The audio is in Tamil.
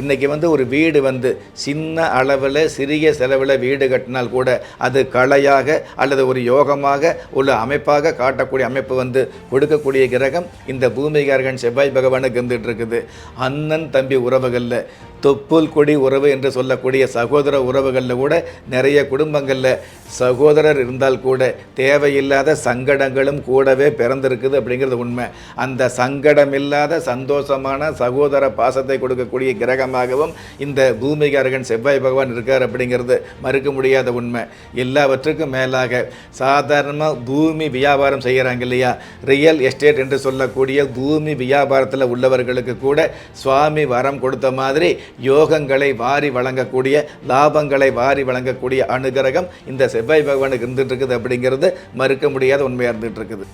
இன்றைக்கி வந்து ஒரு வீடு வந்து சின்ன அளவில் சிறிய செலவில் வீடு கட்டினால் கூட அது கலையாக அல்லது ஒரு யோகமாக உள்ள அமைப்பாக காட்டக்கூடிய அமைப்பு வந்து கொடுக்கக்கூடிய கிரகம் இந்த பூமிகாரகன் செவ்வாய் பகவானுக்கு இருந்துகிட்டு இருக்குது. அண்ணன் தம்பி உறவுகளில் தொப்புள் கொடி உறவு என்று சொல்லக்கூடிய சகோதர உறவுகளில் கூட நிறைய குடும்பங்களில் சகோதரர் இருந்தால் கூட தேவையில்லாத சங்கடங்களும் கூடவே பிறந்திருக்குது அப்படிங்கிறது உண்மை. அந்த சங்கடம் இல்லாத சந்தோஷமான சகோதர பாசத்தை கொடுக்கக்கூடிய கிரகமாகவும் இந்த பூமிகாரகன் செவ்வாய் பகவான் இருக்கார் அப்படிங்கிறது மறுக்க முடியாத உண்மை. எல்லாவற்றுக்கும் மேலாக சாதாரணமாக பூமி வியாபாரம் செய்கிறாங்க இல்லையா? ரியல் எஸ்டேட் என்று சொல்லக்கூடிய பூமி வியாபாரத்தில் உள்ளவர்களுக்கு கூட சுவாமி வரம் கொடுத்த மாதிரி யோகங்களை வாரி வழங்கக்கூடிய லாபங்களை வாரி வழங்கக்கூடிய அனுகிரகம் இந்த செவ்வாய் பகவானுக்கு இருந்துட்டு இருக்குது அப்படிங்கிறது மறுக்க முடியாத உண்மையாக இருந்துட்டு இருக்குது.